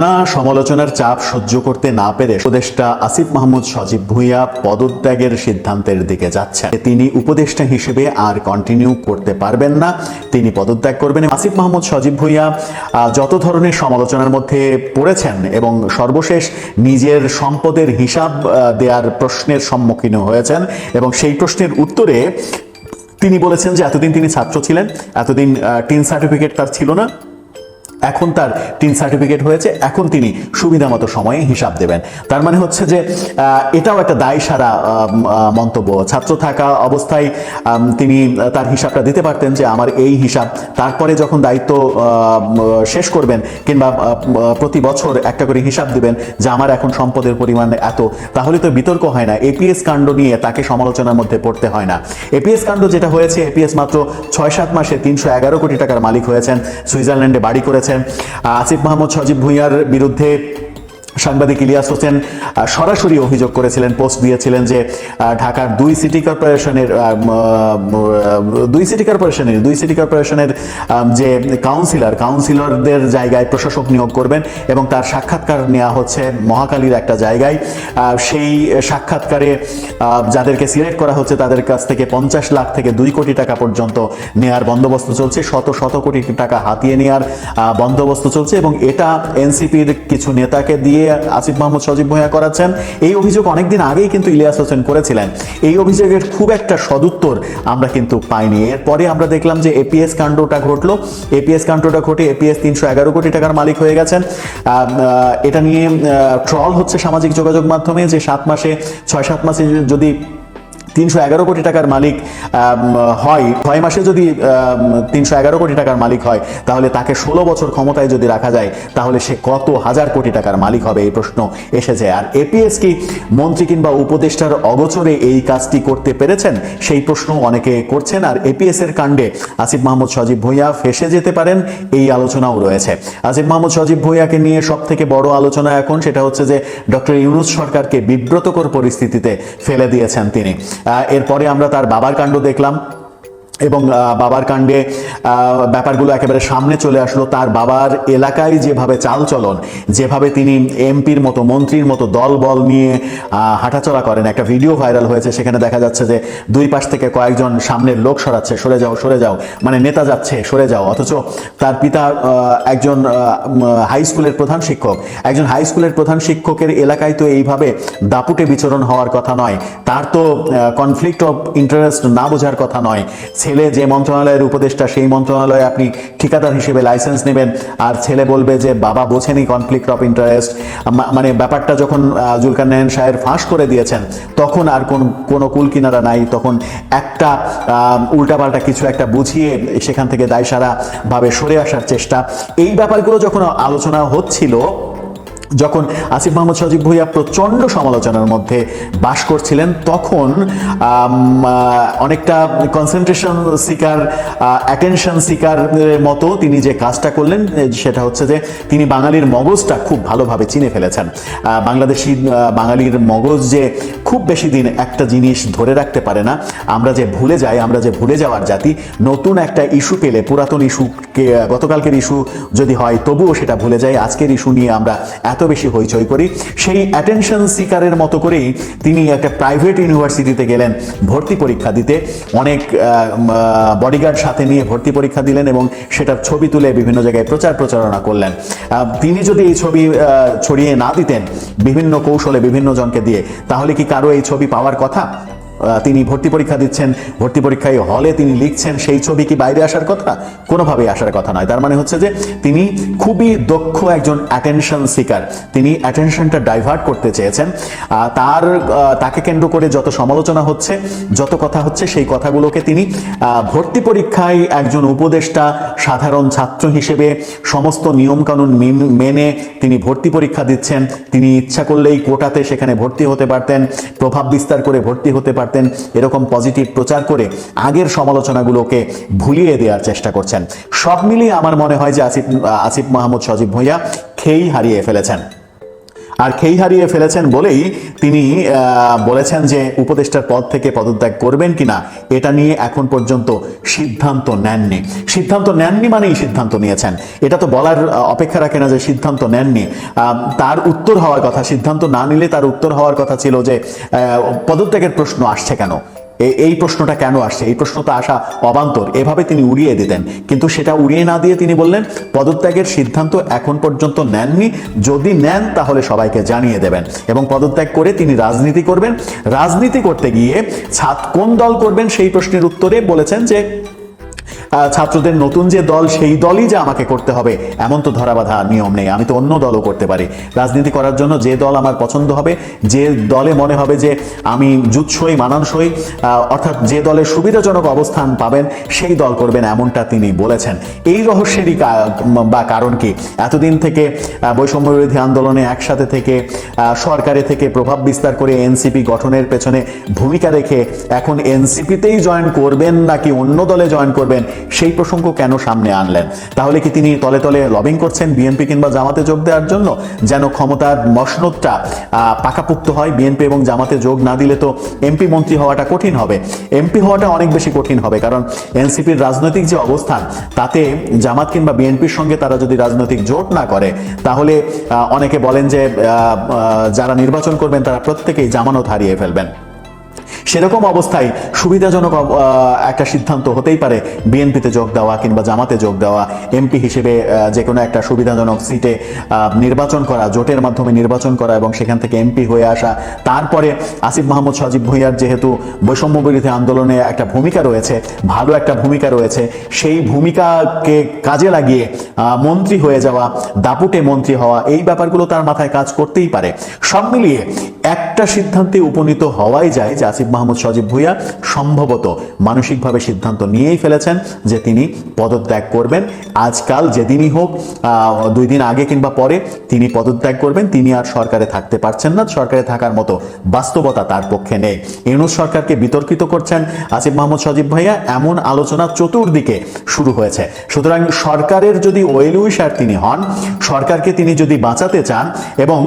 নানা সমালোচনার চাপ সহ্য করতে না পেরে উপদেষ্টা আসিফ মাহমুদ সজীব ভুঁইয়া পদত্যাগের সিদ্ধান্তের দিকে যাচ্ছেন। তিনি উপদেষ্টা হিসেবে আর কন্টিনিউ করতে পারবেন না। তিনি পদত্যাগ করবেন। আসিফ মাহমুদ সজীব ভুঁইয়া যত ধরনের সমালোচনার মধ্যে পড়েছেন এবং সর্বশেষ নিজের সম্পদের হিসাব দেওয়ার প্রশ্নের সম্মুখীন হয়েছেন এবং সেই প্রশ্নের উত্তরে তিনি বলেছেন যে, এতদিন তিনি ছাত্র ছিলেন, এতদিন টিন সার্টিফিকেট তার ছিল না। এখন তার টিন সার্টিফিকেট হয়েছে, এখন তিনি সুবিধা মতো সময়ে হিসাব দেবেন। তার মানে হচ্ছে যে এটাও একটা দায় সারা মন্তব্য। ছাত্র থাকা অবস্থায় তিনি তার হিসাবটা দিতে পারতেন যে, আমার এই হিসাব। তারপরে যখন দায়িত্ব শেষ করবেন কিংবা প্রতি বছর একটা করে হিসাব দিবেন যে, আমার এখন সম্পদের পরিমাণ এত, তাহলে তো বিতর্ক হয় না। এপিএস কাণ্ড নিয়ে তাকে সমালোচনার মধ্যে পড়তে হয় না। এপিএস কাণ্ড যেটা হয়েছে, এপিএস মাত্র ছয় সাত মাসে তিনশো এগারো কোটি টাকার মালিক হয়েছেন। সুইজারল্যান্ডে বাড়ি করেছেন। আসিফ মাহমুদ সজীব ভুঁইয়ার বিরুদ্ধে সাংবাদিক ইলিয়াস হোসেন সরাসরি অভিযোগ করেছিলেন পোস্ট দিয়েছিলেন যে ঢাকার দুই সিটি কর্পোরেশনের দুই সিটি কর্পোরেশনের দুই সিটি কর্পোরেশনের যে কাউন্সিলর কাউন্সিলরদের জায়গায় প্রশাসক নিয়োগ করবেন এবং তার সাক্ষাৎকার নেওয়া হচ্ছে মহাকালীর একটা জায়গায়। সেই সাক্ষাৎকারে যাদেরকে সিলেক্ট করা হচ্ছে তাদের কাছ থেকে পঞ্চাশ লাখ থেকে দুই কোটি টাকা পর্যন্ত নেয়ার বন্দোবস্ত চলছে শত শত কোটি টাকা হাতিয়ে আহ, বন্দোবস্ত চলছে এবং এটা এনসিপির কিছু নেতাকে দিয়ে আসিফ মাহমুদ সজীব ভূঁইয়া করাচ্ছেন। এই অভিযোগ অনেকদিন আগেই কিন্তু ইলিয়াস হোসেন করেছিলেন। এই অভিযোগের খুব একটা সদুত্তর আমরা কিন্তু পাইনি। এরপরে আমরা দেখলাম যে এপিএস কাণ্ডটা ঘটলো। এপিএস কাণ্ডটা ঘটে এপিএস তিনশো এগারো কোটি টাকার মালিক হয়ে গেছেন। এটা নিয়ে ট্রল হচ্ছে সামাজিক যোগাযোগ মাধ্যমে যে সাত মাসে, ছয় সাত মাসে যদি তিনশো এগারো কোটি টাকার মালিক হয়, ছয় মাসে যদি তিনশো এগারো কোটি টাকার মালিক হয়, তাহলে তাকে ষোলো বছর ক্ষমতায় যদি রাখা যায়, তাহলে সে কত হাজার কোটি টাকার মালিক হবে? এই প্রশ্ন এসেছে। আর এপিএস কি মন্ত্রী কিংবা উপদেষ্টার অগোচরে এই কাজটি করতে পেরেছেন? সেই প্রশ্ন অনেকে করছেন। আর এপিএস এর কাণ্ডে আসিফ মাহমুদ, সজীব ভুঁইয়া ফেসে যেতে পারেন, এই আলোচনাও রয়েছে। আসিফ মাহমুদ, সজীব ভুঁইয়াকে নিয়ে সব থেকে বড় আলোচনা এখন, সেটা হচ্ছে যে, ডক্টর ইউনুস সরকারকে বিব্রতকর পরিস্থিতিতে ফেলে দিয়েছেন তিনি। এরপরে আমরা তার বাবার কাণ্ড দেখলাম। এবং বাবার কাণ্ডে ব্যাপারগুলো একেবারে সামনে চলে আসলো। তার বাবার এলাকায় যেভাবে চালচলন, যেভাবে তিনি এমপির মতো, মন্ত্রীর মতো দল বল নিয়ে হাঁটাচলা করেন। একটা ভিডিও ভাইরাল হয়েছে, সেখানে দেখা যাচ্ছে যে দুই পাশ থেকে কয়েকজন সামনের লোক সরাচ্ছে, সরে যাও সরে যাও মানে নেতা যাচ্ছে, সরে যাও। অথচ তার পিতা একজন হাই স্কুলের প্রধান শিক্ষক। একজন হাই স্কুলের প্রধান শিক্ষকের এলাকায় তো এইভাবে দাপুটে বিচরণ হওয়ার কথা নয়। তার তো কনফ্লিক্ট অফ ইন্টারেস্ট না বোঝার কথা নয়। ছেলে যে মন্ত্রণালয়ের উপদেষ্টা সেই মন্ত্রণালয়ে আপনি ঠিকাদার হিসেবে লাইসেন্স নেবেন। আর ছেলে বলবে যে বাবা বোঝেনি কনফ্লিক্ট অফ ইন্টারেস্ট মানে ব্যাপারটা যখন আহ, জুলকারনায়ন সাহের ফাঁস করে দিয়েছেন তখন আর কোন কোনো কুল কিনারা নাই। তখন একটা উল্টাপাল্টা কিছু একটা বুঝিয়ে সেখান থেকে দায়সারা ভাবে সরে আসার চেষ্টা। এই ব্যাপারগুলো যখন আলোচনা হচ্ছিল যখন আসিফ মাহমুদ সজীব ভুইয়া প্রচণ্ড সমালোচনার মধ্যে বাস করছিলেন, তখন অনেকটা কনসেন্ট্রেশন সিকার অ্যাটেনশন সিকার মতো তিনি যে কাজটা করলেন সেটা হচ্ছে যে তিনি বাঙালির মগজটা খুব ভালোভাবে চিনে ফেলেছেন। বাংলাদেশি বাঙালির মগজ যে খুব বেশি দিন একটা জিনিস ধরে রাখতে পারে না, আমরা যে ভুলে যাই, আমরা যে ভুলে যাওয়ার জাতি, নতুন একটা ইস্যু পেলে, পুরাতন ইস্যুকে গতকালকের ইস্যু যদি হয়, তবুও সেটা ভুলে যাই, আজকের ইস্যু নিয়ে আমরা এত বেশি হইচই করি। সেই অ্যাটেনশন সিকারের মতো করেই তিনি একটা প্রাইভেট ইউনিভার্সিটিতে গেলেন, ভর্তি পরীক্ষা দিতে। অনেক বডিগার্ড সাথে নিয়ে ভর্তি পরীক্ষা দিলেন এবং সেটার ছবি তুলে বিভিন্ন জায়গায় প্রচার প্রচারণা করলেন। তিনি যদি এই ছবি ছড়িয়ে না দিতেন, বিভিন্ন কৌশলে বিভিন্ন জনকে দিয়ে, তাহলে কি কারও এই ছবি পাওয়ার কথা? তিনি ভর্তি পরীক্ষা দিচ্ছেন। ভর্তি পরীক্ষায় হলে তিনি লিখছেন সেই ছবি কি বাইরে আসার কথা? কোনোভাবেই আসার কথা নয়। তার মানে হচ্ছে যে তিনি খুবই দক্ষ একজন অ্যাটেনশন সিকার তিনি অ্যাটেনশনটা ডাইভার্ট করতে চেয়েছেন। তার তাকে কেন্দ্র করে যত সমালোচনা হচ্ছে, যত কথা হচ্ছে, সেই কথাগুলোকে তিনি ভর্তি পরীক্ষায় একজন উপদেষ্টা, সাধারণ ছাত্র হিসেবে সমস্ত নিয়মকানুন মেনে তিনি ভর্তি পরীক্ষা দিচ্ছেন। তিনি ইচ্ছা করলেই কোটাতে সেখানে ভর্তি হতে পারতেন, প্রভাব বিস্তার করে ভর্তি হতে পারতেন। এরকম পজিটিভ প্রচার করে আগের সমালোচনাগুলোকে ভুলিয়ে দেওয়ার চেষ্টা করছেন। সব মিলিয়ে আমার মনে হয় যে আসিফ আসিফ মাহমুদ সজীব ভুঁইয়া খেই হারিয়ে ফেলেছেন। আর খেই হারিয়ে ফেলেছেন বলেই তিনি বলেছেন যে উপদেষ্টার পদ থেকে পদত্যাগ করবেন কিনা, এটা নিয়ে এখন পর্যন্ত সিদ্ধান্ত নেননি। সিদ্ধান্ত নেননি মানেই সিদ্ধান্ত নিয়েছেন। এটা তো বলার অপেক্ষা রাখে না যে সিদ্ধান্ত নেননি। তার উত্তর হওয়ার কথা, সিদ্ধান্ত না নিলে তার উত্তর হওয়ার কথা ছিল যে পদত্যাগের প্রশ্ন আসছে কেন? এই প্রশ্নটা কেন আসছে? এই প্রশ্ন তো আসা অবান্তর। এভাবে তিনি উড়িয়ে দিতেন। কিন্তু সেটা উড়িয়ে না দিয়ে তিনি বললেন, পদত্যাগের সিদ্ধান্ত এখন পর্যন্ত নেননি। যদি নেন, তাহলে সবাইকে জানিয়ে দেবেন। এবং পদত্যাগ করে তিনি রাজনীতি করবেন। রাজনীতি করতে গিয়ে ছাত কোন দল করবেন সেই প্রশ্নের উত্তরে বলেছেন যে ছাত্রদের নতুন যে দল, সেই দলই যে আমাকে করতে হবে, এমন তো ধরাবাধা নিয়ম নেই। আমি তো অন্য দলও করতে পারি। রাজনীতি করার জন্য যে দল আমার পছন্দ হবে, যে দলে মনে হবে যে আমি জুৎসই, মানানসই অর্থাৎ যে দলের সুবিধাজনক অবস্থান পাবেন, সেই দল করবেন এমনটা তিনি বলেছেন। এই রহস্যেরই বা কারণ কি? এতদিন থেকে বৈষম্য বিরোধী আন্দোলনে একসাথে থেকে সরকারে থেকে প্রভাব বিস্তার করে এনসিপি গঠনের পেছনে ভূমিকা রেখে এখন এনসিপিতেই জয়েন করবেন নাকি অন্য দলে জয়েন করবেন সেই প্রসঙ্গ কেন সামনে আনলেন? তাহলে কি তিনি তলে তলে লবিং করছেন বিএনপি কিংবা জামাতে যোগ দেওয়ার জন্য? যেন ক্ষমতার মসনদটা পাকাপুক্ত হয় বিএনপি এবং জামাতে যোগ না দিলে তো এমপি মন্ত্রী হওয়াটা কঠিন হবে। এমপি হওয়াটা অনেক বেশি কঠিন হবে, কারণ এনসিপির রাজনৈতিক যে অবস্থান, তাতে জামাত কিংবা বিএনপির সঙ্গে তারা যদি রাজনৈতিক জোট না করে, তাহলে অনেকে বলেন যে যারা নির্বাচন করবেন তারা প্রত্যেকেই জামানত হারিয়ে ফেলবেন। সেরকম অবস্থায় সুবিধাজনক একটা সিদ্ধান্ত হতেই পারে। বিএনপিতে যোগ দেওয়া কিংবা জামাতে যোগ দেওয়া। এমপি হিসেবে যে কোনো একটা সুবিধাজনক সিটে নির্বাচন করা, জোটের মাধ্যমে নির্বাচন করা এবং সেখান থেকে এমপি হয়ে আসা। তারপরে আসিফ মাহমুদ, সজীব ভুইয়ার যেহেতু বৈষম্য বিরোধী আন্দোলনে একটা ভূমিকা রয়েছে, ভালো একটা ভূমিকা রয়েছে, সেই ভূমিকাকে কাজে লাগিয়ে মন্ত্রী হয়ে যাওয়া, দাপুটে মন্ত্রী হওয়া, এই ব্যাপারগুলো তার মাথায় কাজ করতেই পারে। সব মিলিয়ে একটা সিদ্ধান্তে উপনীত হওয়াই যায় যে আসিফ মাহমুদ সজীব ভুইয়া সম্ভবত মানসিকভাবে সিদ্ধান্ত নিয়েই ফেলেছেন যে তিনি পদত্যাগ করবেন। আজকাল যেদিনই হোক দুই দিন আগে কিংবা পরে তিনি পদত্যাগ করবেন। তিনি আর সরকারে থাকতে পারছেন না। সরকারে থাকার মতো বাস্তবতা তার পক্ষে নেই। ইউনুস সরকারকে বিতর্কিত করছেন আসিফ মাহমুদ সজীব ভাইয়া। এমন আলোচনা চতুর্দিকে শুরু হয়েছে। সুতরাং সরকারের যদি ওয়েল উইশার তিনি হন, সরকারকে তিনি যদি বাঁচাতে চান এবং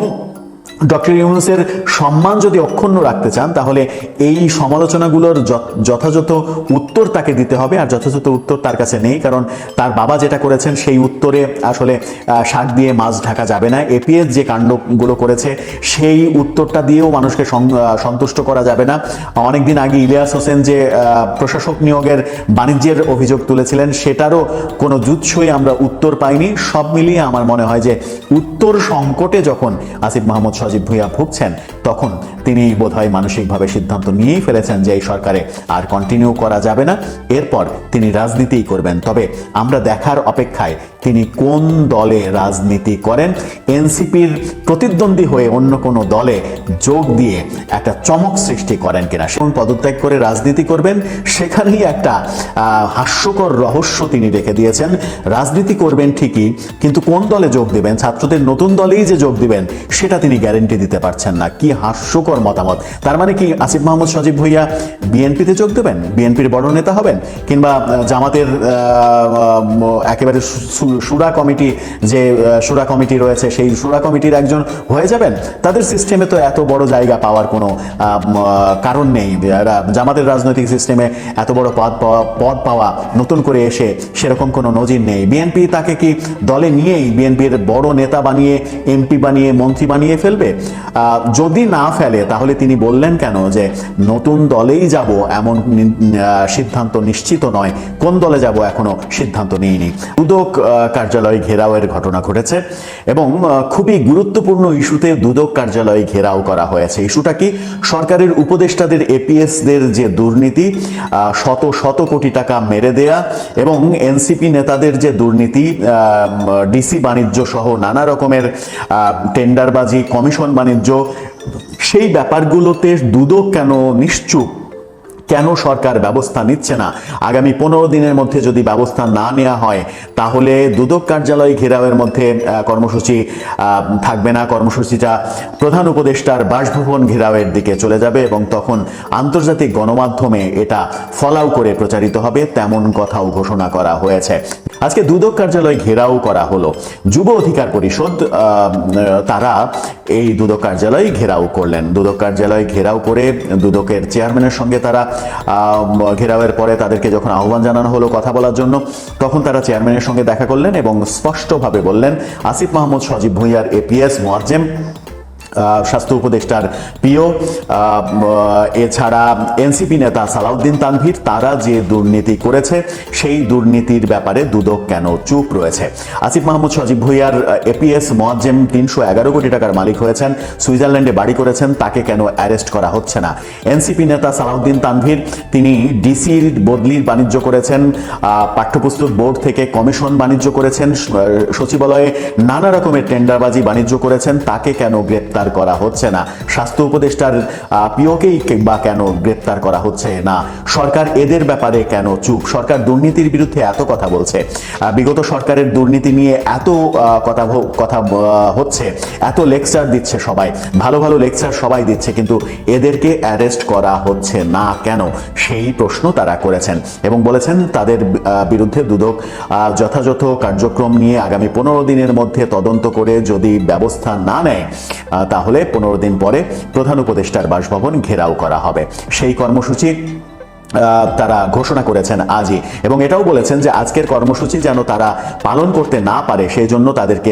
ডক্টর ইউনুসের সম্মান যদি অক্ষুণ্ণ রাখতে চান, তাহলে এই সমালোচনাগুলোর যথাযথ উত্তর তাকে দিতে হবে, আর যথাযথ উত্তর তার কাছে নেই, কারণ তার বাবা যেটা করেছেন, সেই উত্তরে আসলে শাক দিয়ে মাছ ঢাকা যাবে না। এপিএস যে কাণ্ডগুলো করেছে, সেই উত্তরটা দিয়েও মানুষকে সন্তুষ্ট করা যাবে না। অনেকদিন আগে ইলিয়াস হোসেন যে প্রশাসক নিয়োগের বাণিজ্যের অভিযোগ তুলেছিলেন, সেটারও কোনো জুৎসই আমরা উত্তর পাইনি। সব মিলিয়ে আমার মনে হয় যে উত্তর সংকটে যখন আসিফ মাহমুদ সজীব ভূঁইয়া ভুগছেন, তখন তিনি বোধহয় মানসিকভাবে সিদ্ধান্ত নিয়েই ফেলেছেন যে এই সরকারে আর কন্টিনিউ করা যাবে না। এরপর তিনি রাজনীতিই করবেন। তবে আমরা দেখার অপেক্ষায় তিনি কোন দলে রাজনীতি করেন? এনসিপির প্রতিদ্বন্দ্বী হয়ে অন্য কোনো দলে যোগ দিয়ে একটা চমক সৃষ্টি করেন কিনা? সেমন পদত্যাগ করে রাজনীতি করবেন? সেখানেই একটা হাস্যকর রহস্য তিনি রেখে দিয়েছেন। রাজনীতি করবেন ঠিকই, কিন্তু কোন দলে যোগ দিবেন? ছাত্রদের নতুন দলেই যে যোগ দিবেন, সেটা তিনি গ্যারেন্টি দিতে পারছেন না। কি হাস্যকর মতামত। তার মানে কি আসিফ মাহমুদ, সজীব ভুইয়া বিএনপিতে যোগ দেবেন? বিএনপির বড় নেতা হবেন? কিংবা জামাতের একেবারে সুরা কমিটি যে সুরা কমিটি রয়েছে সেই সুরা কমিটির একজন হয়ে যাবেন? তাদের সিস্টেমে তো এত বড় জায়গা পাওয়ার কোনো কারণ নেই। জামাতের রাজনৈতিক সিস্টেমে এত বড় পদ পাওয়া পদ পাওয়া নতুন করে এসে সেরকম কোনো নজির নেই। বিএনপি তাকে কি দলে নিয়েই বিএনপির বড় নেতা বানিয়ে এমপি বানিয়ে মন্ত্রী বানিয়ে ফেলবে? যদি না ফেলে তাহলে তিনি বললেন কেন যে নতুন দলেই যাব এমন সিদ্ধান্ত নিশ্চিত নয়। কোন দলে যাব এখনও সিদ্ধান্ত নিইনি? আহ, কার্যালয় ঘেরাওয়ের ঘটনা ঘটেছে এবং খুবই গুরুত্বপূর্ণ ইস্যুতে দুদক কার্যালয় ঘেরাও করা হয়েছে। ইস্যুটা কি সরকারের উপদেষ্টাদের এপিএসদের যে দুর্নীতি শত শত কোটি টাকা মেরে দেয়া এবং এনসিপি নেতাদের যে দুর্নীতি ডিসি বাণিজ্য সহ নানা রকমের টেন্ডারবাজি, কমিশন বাণিজ্য, সেই ব্যাপারগুলোতে দুদক কেন নিশ্চুপ? কেন সরকার ব্যবস্থা নিচ্ছে না? আগামী পনেরো দিনের মধ্যে যদি ব্যবস্থা না নেওয়া হয়, তাহলে দুদক কার্যালয় ঘেরাওয়ের মধ্যে কর্মসূচি থাকবে না। কর্মসূচিটা প্রধান উপদেষ্টার বাসভবন ঘেরাওয়ের দিকে চলে যাবে এবং তখন আন্তর্জাতিক গণমাধ্যমে এটা ফলাও করে প্রচারিত হবে, তেমন কথাও ঘোষণা করা হয়েছে। আজকে দুদক কার্যালয় ঘেরাও করা হলো। যুব অধিকার পরিষদ তারা এই দুদক কার্যালয় ঘেরাও করলেন। দুদক কার্যালয় ঘেরাও করে দুদকের চেয়ারম্যানের সঙ্গে তারা ঘেরাওয়ের পরে তাদেরকে যখন আহ্বান জানানো হলো কথা বলার জন্য তখন তারা চেয়ারম্যানের সঙ্গে দেখা করলেন এবং স্পষ্টভাবে বললেন আসিফ মাহমুদ সজীব ভুঁইয়ার এপিএস মোয়াজ্জেম আহ, স্বাস্থ্য উপদেষ্টার পিও। এছাড়া এনসিপি নেতা সালাউদ্দিন তানভীর, তারা যে দুর্নীতি করেছে, সেই দুর্নীতির ব্যাপারে দুদক কেন চুপ রয়েছে? আসিফ মাহমুদ, সজীব ভুইয়ার এপিএস মোয়াজ্জেম তিনশো এগারো কোটি টাকার মালিক হয়েছেন, সুইজারল্যান্ডে বাড়ি করেছেন, তাকে কেন অ্যারেস্ট করা হচ্ছে না? এনসিপি নেতা সালাউদ্দিন তানভীর, তিনি ডিসির বদলির বাণিজ্য করেছেন পাঠ্যপুস্তক বোর্ড থেকে কমিশন বাণিজ্য করেছেন সচিবালয়ে নানা রকমের টেন্ডারবাজি বাণিজ্য করেছেন, তাকে কেন গ্রেপ্তার করা হচ্ছে না। স্বাস্থ্য উপদেষ্টার পিওকেই বা কেন গ্রেপ্তার করা হচ্ছে না? সরকার এদের ব্যাপারে কেন চুপ? সরকার দুর্নীতির বিরুদ্ধে এত কথা বলছে। বিগত সরকারের দুর্নীতি নিয়ে এত কথা কথা হচ্ছে, এত লেকচার দিচ্ছে সবাই। ভালো ভালো লেকচার সবাই দিচ্ছে, কিন্তু এদেরকে অ্যারেস্ট করা হচ্ছে না কেন? সেই প্রশ্ন তারা করেছেন এবং বলেছেন তাদের বিরুদ্ধে দুদক যথাযথ কার্যক্রম নিয়ে আগামী পনেরো দিনের মধ্যে তদন্ত করে যদি ব্যবস্থা না নেয় তাহলে পনেরো দিন পরে প্রধান উপদেষ্টার বাসভবন ঘেরাও করা হবে। সেই কর্মসূচি তারা ঘোষণা করেছেন আজই। এবং এটাও বলেছেন যে আজকের কর্মসূচি যেন তারা পালন করতে না পারে সেই জন্য তাদেরকে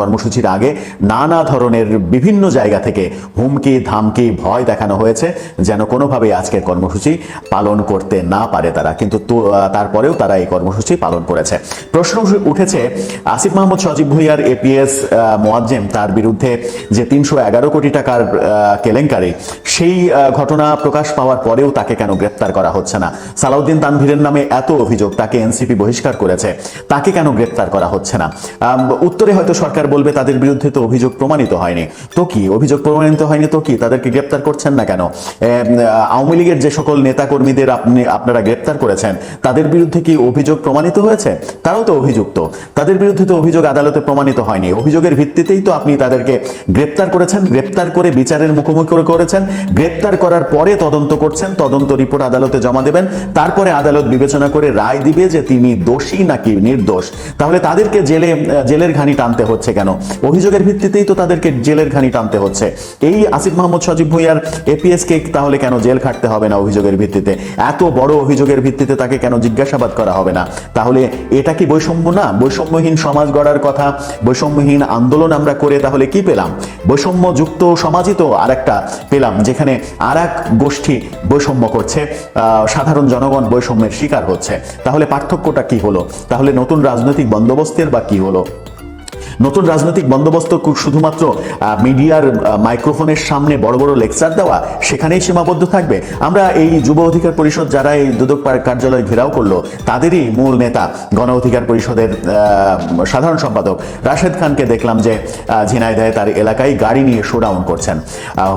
কর্মসূচির আগে নানা ধরনের বিভিন্ন জায়গা থেকে হুমকি, ধামকি, ভয় দেখানো হয়েছে, যেন কোনোভাবেই আজকের কর্মসূচি পালন করতে না পারে তারা। কিন্তু তারপরেও তারা এই কর্মসূচি পালন করেছে। প্রশ্ন উঠেছে, আসিফ মাহমুদ সজীব ভুইয়ার এপিএস মোয়াজ্জেম, তার বিরুদ্ধে যে তিনশো এগারো কোটি টাকার কেলেঙ্কারি, সেই ঘটনা প্রকাশ পাওয়ার পরেও তাকে কেন গ্রেপ্তার করা হচ্ছে না। সালাউদ্দিন তানভীরের নামে এত অভিযোগ তাকে এনসিপি বহিষ্কার করেছে। তাকে কেন গ্রেপ্তার করা হচ্ছে না? উত্তরে হয়তো সরকার বলবে, তাদের বিরুদ্ধে তো অভিযোগ প্রমাণিত হয়নি। তো কি, অভিযোগ প্রমাণিত হয়নি তো কি? তাদেরকে গ্রেপ্তার করছেন না কেন? আওয়ামী লীগের যে সকল নেতাকর্মীদের আপনি, আপনারা গ্রেপ্তার করেছেন, তাদের বিরুদ্ধে কি অভিযোগ প্রমাণিত হয়েছে? তারাও তো অভিযুক্ত। তাদের বিরুদ্ধে তো অভিযোগ আদালতে প্রমাণিত হয়নি। অভিযোগের ভিত্তিতেই তো আপনি তাদেরকে গ্রেপ্তার করেছেন, গ্রেপ্তার করে বিচারের মুখোমুখি করেছেন, গ্রেপ্তার করার পরে তদন্ত করছেন, তদন্ত রিপোর্ট আদালতে জমা দেবেন। তারপরে আদালত বিবেচনা করে রায় দিবে যে তিনি দোষী নাকি নির্দোষ। তাহলে তাদেরকে জেলে, জেলের ঘানি টানতে হচ্ছে কেন? অভিযোগের ভিত্তিতেই তো তাদেরকে জেলের ঘানি টানতে হচ্ছে। এই আসিফ মাহমুদ সজীব ভুইয়ার এপিএস কে তাহলে কেন জেল খাটতে হবে না অভিযোগের ভিত্তিতে? এত বড় অভিযোগের ভিত্তিতে তাকে কেন জিজ্ঞাসাবাদ করা হবে না? তাহলে এটা কি বৈষম্য না? বৈষম্যহীন সমাজ গড়ার কথা, বৈষম্যহীন আন্দোলন আমরা করে তাহলে কি পেলাম? বৈষম্যযুক্ত সমাজই তো আর একটা পেলাম, যেখানে আর এক গোষ্ঠী বৈষম্য করছে। সাধারণ জনগণ বৈষম্যের শিকার হচ্ছে। তাহলে পার্থক্যটা কি হলো? তাহলে নতুন রাজনৈতিক বন্দোবস্তের বা কি হলো? নতুন রাজনৈতিক বন্দোবস্ত শুধুমাত্র মিডিয়ার মাইক্রোফোনের সামনে বড় বড় লেকচার দেওয়া সেখানেই সীমাবদ্ধ থাকবে। আমরা এই যুব অধিকার পরিষদ যারা এই দুদক কার্যালয় ঘেরাও করল তাদেরই মূল নেতা গণ অধিকার পরিষদের সাধারণ সম্পাদক রাশেদ খানকে দেখলাম যে আহ, ঝিনাইদহে তার এলাকায় গাড়ি নিয়ে শোডাউন করছেন।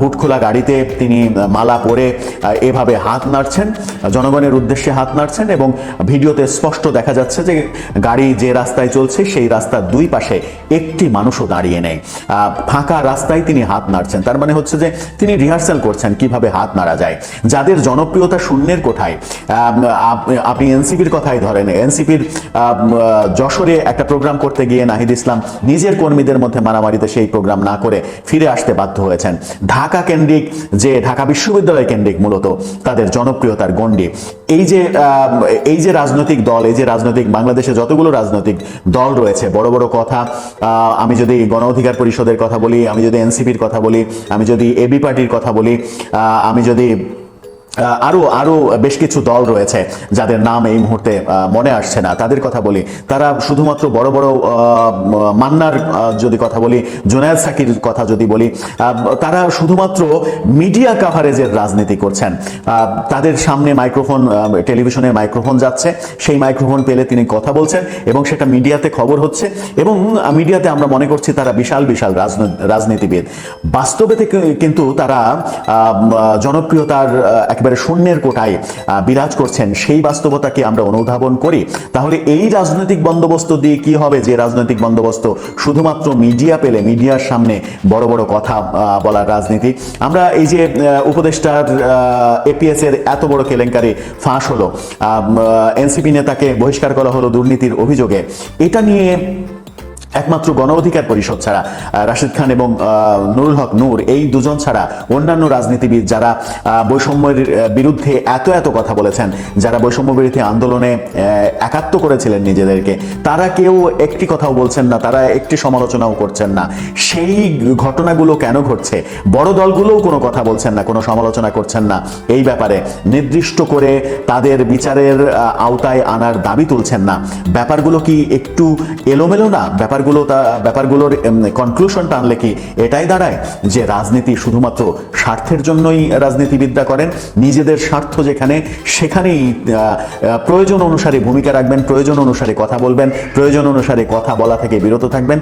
হুটখোলা গাড়িতে তিনি মালা পরে এভাবে হাত নাড়ছেন জনগণের উদ্দেশ্যে হাত নাড়ছেন এবং ভিডিওতে স্পষ্ট দেখা যাচ্ছে যে গাড়ি যে রাস্তায় চলছে সেই রাস্তার দুই পাশে একটি মানুষও দাঁড়িয়ে নেই। ফাঁকা রাস্তায় তিনি হাত নাড়ছেন। তার মানে হচ্ছে যে তিনি রিহার্সাল করছেন কীভাবে হাত নাড়া যায়। যাদের জনপ্রিয়তা শূন্যের কোঠায় আপনি এনসিপির কথাই ধরেন। এনসিপির যশোরে একটা প্রোগ্রাম করতে গিয়ে নাহিদ ইসলাম নিজের কর্মীদের মধ্যে মারামারিতে সেই প্রোগ্রাম না করে ফিরে আসতে বাধ্য হয়েছেন। ঢাকা কেন্দ্রিক, যে ঢাকা বিশ্ববিদ্যালয় কেন্দ্রিক মূলত, তাদের জনপ্রিয়তার গণ্ডি। এই যে এই যে রাজনৈতিক দল, এই যে রাজনৈতিক বাংলাদেশে যতগুলো রাজনৈতিক দল রয়েছে, বড় বড় কথা আমি যদি গণ অধিকার পরিষদের কথা বলি, আমি যদি এনসিপির কথা বলি, আমি যদি এবি পার্টির কথা বলি আমি যদি আহ, আরও আরও বেশ কিছু দল রয়েছে যাদের নাম এই মুহূর্তে মনে আসছে না। তাদের কথা বলি। তারা শুধুমাত্র বড় বড় মান্নার যদি কথা বলি জুনায়দ সাকির কথা যদি বলি তারা শুধুমাত্র মিডিয়া কাভারেজের রাজনীতি করছেন। তাদের সামনে মাইক্রোফোন টেলিভিশনের মাইক্রোফোন যাচ্ছে। সেই মাইক্রোফোন পেলে তিনি কথা বলছেন এবং সেটা মিডিয়াতে খবর হচ্ছে এবং মিডিয়াতে আমরা মনে করছি তারা বিশাল বিশাল রাজন- রাজনীতিবিদ। বাস্তবে কিন্তু তারা জনপ্রিয়তার একেবারে একবারে শূন্যের কোটায় বিরাজ করছেন, সেই বাস্তবতাকে আমরা অনুধাবন করি। তাহলে এই রাজনৈতিক বন্দোবস্ত দিয়ে কি হবে? যে রাজনৈতিক বন্দোবস্ত শুধুমাত্র মিডিয়া পেলে, মিডিয়ার সামনে বড় বড় কথা বলার রাজনীতি। আমরা এই যে উপদেষ্টার এপিএস এর এত বড় কেলেঙ্কারি ফাঁস হলো এনসিপি নেতাকে বহিষ্কার করা হলো দুর্নীতির অভিযোগে। এটা নিয়ে একমাত্র গণ অধিকার পরিষদ ছাড়া রাশিদ খান এবং নুরুল হক নূর, এই দুজন ছাড়া অন্যান্য রাজনীতিবিদ যারা বৈষম্যের বিরুদ্ধে এত এত কথা বলেছেন, যারা বৈষম্য বিরোধী আন্দোলনে একাত্ম করেছিলেন নিজেদেরকে, তারা কেউ একটি কথাও বলছেন না, তারা একটি সমালোচনাও করছেন না। সেই ঘটনাগুলো কেন ঘটছে? বড় দলগুলোও কোনো কথা বলছেন না, কোনো সমালোচনা করছেন না। এই ব্যাপারে নির্দিষ্ট করে তাদের বিচারের আওতায় আনার দাবি তুলছেন না। ব্যাপারগুলো কি একটু এলোমেলো না? ব্যাপারগুলো তা, ব্যাপারগুলোর কনক্লুশন টানলে কি এটাই দাঁড়ায়? যে রাজনীতি শুধুমাত্র স্বার্থের জন্যই রাজনীতিবিদ্যা করেন, নিজেদের স্বার্থ যেখানে, সেখানেই প্রয়োজন অনুসারে ভূমিকা রাখবেন, প্রয়োজন অনুসারে কথা বলবেন, প্রয়োজন অনুসারে কথা বলা থেকে বিরত থাকবেন।